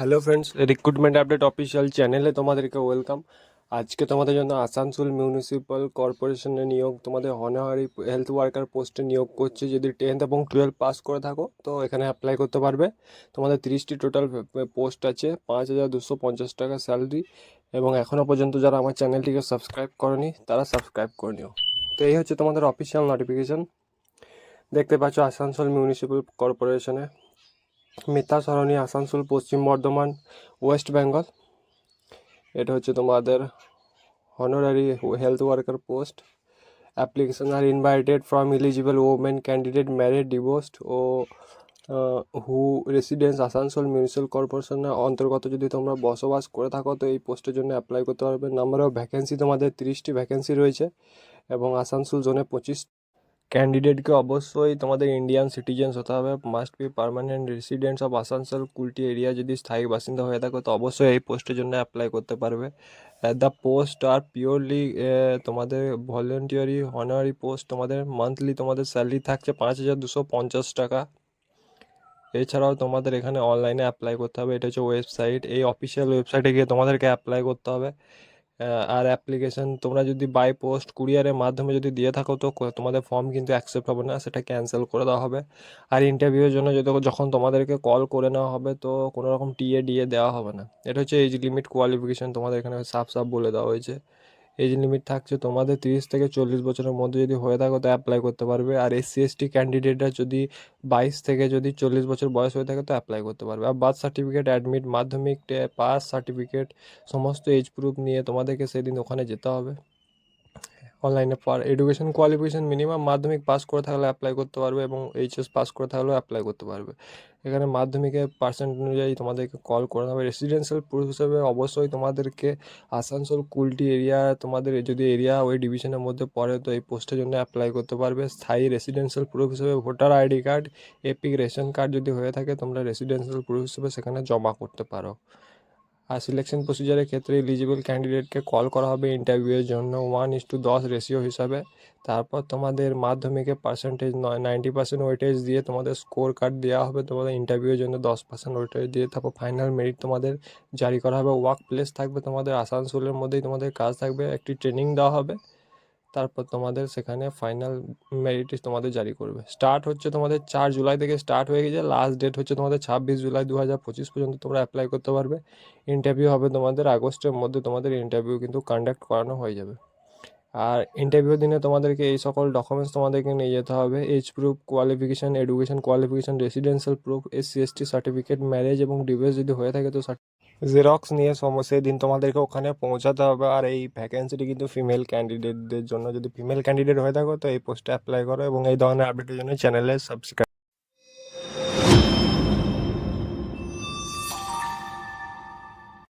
Hello friends recruitment update official চ্যানেলে তোমাদেরকে welcome আজকে তোমাদের জন্য আসানসোল মিউনিসিপ্যাল কর্পোরেশনে নিয়োগ, তোমাদের অনারি হেলথ ওয়ার্কার পোস্টে নিয়োগ করছে। যদি টেন্থ এবং টুয়েলভ পাস করে থাকো, তো এখানে অ্যাপ্লাই করতে পারবে। তোমাদের তিরিশটি টোটাল পোস্ট আছে, পাঁচ হাজার দুশো পঞ্চাশ টাকা স্যালারি এবং এখনও পর্যন্ত যারা আমার চ্যানেলটিকে সাবস্ক্রাইব করেনি, তারা সাবস্ক্রাইব করে নিও। তো এই হচ্ছে তোমাদের অফিসিয়াল নোটিফিকেশন দেখতে পাচ্ছ আসানসোল মিউনিসিপ্যাল কর্পোরেশনে মিতা সরণি, আসানসোল, পশ্চিম বর্ধমান, ওয়েস্ট বেঙ্গল। এটা হচ্ছে তোমাদের honorary health worker post application are invited from eligible women candidate married divorced O who residence Asansol municipal কর্পোরেশনের অন্তর্গত। যদি তোমরা বসবাস করে থাকো, তো এই পোস্টের জন্য অ্যাপ্লাই করতে পারবে। নাম্বার অফ ভ্যাকেন্সি তোমাদের তিরিশটি ভ্যাকেন্সি রয়েছে এবং আসানসোল জোনে পঁচিশ ক্যান্ডিডেটকে অবশ্যই তোমাদের ইন্ডিয়ান সিটিজেন্স হতে হবে। Must be permanent residents of Asansol Kulti area যদি স্থায়ী বাসিন্দা হয়ে থাকো, তো অবশ্যই এই পোস্টের জন্য অ্যাপ্লাই করতে পারবে। দ্য পোস্ট আর পিওরলি তোমাদের ভলেন্টিয়ারি অনারি পোস্ট তোমাদের মান্থলি তোমাদের স্যালারি থাকছে পাঁচ হাজার দুশো পঞ্চাশ টাকা। এছাড়াও তোমাদের এখানে অনলাইনে অ্যাপ্লাই করতে হবে। এটা হচ্ছে ওয়েবসাইট এই অফিসিয়াল ওয়েবসাইটে গিয়ে তোমাদেরকে অ্যাপ্লাই করতে হবে। আর অ্যাপ্লিকেশন তোমরা যদি বাই পোস্ট কুরিয়ারের মাধ্যমে যদি দিয়ে থাকো, তো তোমাদের ফর্ম কিন্তু অ্যাকসেপ্ট হবে না, সেটা ক্যান্সেল করে দেওয়া হবে। আর ইন্টারভিউয়ের জন্য যদি যখন তোমাদেরকে কল করে নেওয়া হবে, তো কোনো রকম টিএ ডিএ দেওয়া হবে না। এটা হচ্ছে এজ লিমিট কোয়ালিফিকেশান তোমাদের এখানে সাফ সাফ বলে দেওয়া হয়েছে। এজ লিমিট থাকছে তোমাদের তিরিশ থেকে চল্লিশ বছরের মধ্যে যদি হয়ে থাকো তো অ্যাপ্লাই করতে পারবে। আর এসসি এসটি ক্যান্ডিডেটরা যদি বাইশ থেকে যদি চল্লিশ বছর বয়স হয়ে থাকে, তো অ্যাপ্লাই করতে পারবে। আর বার্থ সার্টিফিকেট অ্যাডমিট মাধ্যমিক পাস সার্টিফিকেট সমস্ত এজ প্রুফ নিয়ে তোমাদেরকে সেদিন ওখানে যেতে হবে। অনলাইনে পার এডুকেশন কোয়ালিফিকেশন মিনিমাম মাধ্যমিক পাস করে থাকলে অ্যাপ্লাই করতে পারবে এবং এইচএস পাস করে থাকলেও অ্যাপ্লাই করতে পারবে। এখানে মাধ্যমিকের পার্সেন্ট অনুযায়ী তোমাদেরকে কল করে হবে। রেসিডেন্সিয়াল প্রুফ হিসেবে অবশ্যই তোমাদেরকে আসানসোল, কুলটি এরিয়া তোমাদের যদি এরিয়া ওই ডিভিশনের মধ্যে পড়ে তো এই পোস্টের জন্য অ্যাপ্লাই করতে পারবে। স্থায়ী রেসিডেন্সিয়াল প্রুফ হিসেবে voter ID card EPIC ration card যদি হয়ে থাকে তোমরা রেসিডেন্সিয়াল প্রুফ হিসেবে সেখানে জমা করতে পারো। আর সিলেকশন প্রসিজারের ক্ষেত্রে এলিজিবল ক্যান্ডিডেটকে কল করা হবে ইন্টারভিউয়ের জন্য ওয়ান ইস টু দশ রেশিও হিসাবে। তারপর তোমাদের মাধ্যমিকে পার্সেন্টেজ নয় নাইনটি পার্সেন্ট ওয়েটেজ দিয়ে তোমাদের স্কোর কার্ড দেওয়া হবে। তোমাদের ইন্টারভিউয়ের জন্য দশ পার্সেন্ট ওয়েটেজ দিয়ে তারপর ফাইনাল মেরিট তোমাদের জারি করা হবে। ওয়ার্ক প্লেস থাকবে তোমাদের আসানসোলের মধ্যেই তোমাদের কাজ থাকবে। একটি ট্রেনিং দেওয়া হবে। তারপর তোমাদের সেখানে ফাইনাল মেরিট তোমাদের জারি করবে। স্টার্ট হচ্ছে তোমাদের চার জুলাই থেকে স্টার্ট হয়ে গেছে লাস্ট ডেট হচ্ছে তোমাদের ছাব্বিশ জুলাই দু হাজার পঁচিশ পর্যন্ত তোমরা অ্যাপ্লাই করতে পারবে। ইন্টারভিউ হবে তোমাদের আগস্টের মধ্যে তোমাদের ইন্টারভিউ কিন্তু কন্ডাক্ট করানো হয়ে যাবে। আর ইন্টারভিউ দিনে তোমাদেরকে এই সকল ডকুমেন্টস তোমাদেরকে নিয়ে যেতে হবে। Age proof qualification education qualification residential proof SC ST certificate marriage এবং ডিভোর্স যদি হয়ে থাকে তো জেরক্স নিয়ে সম দিন তোমাদেরকে ওখানে পৌঁছাতে হবে। আর এই ভ্যাকেন্সিটি কিন্তু ফিমেল ক্যান্ডিডেটদের জন্য। যদি ফিমেল ক্যান্ডিডেট হয়ে থাকো, তো এই পোস্টে অ্যাপ্লাই করো এবং এই ধরনের আপডেটের জন্য চ্যানেলে সাবস্ক্রাইব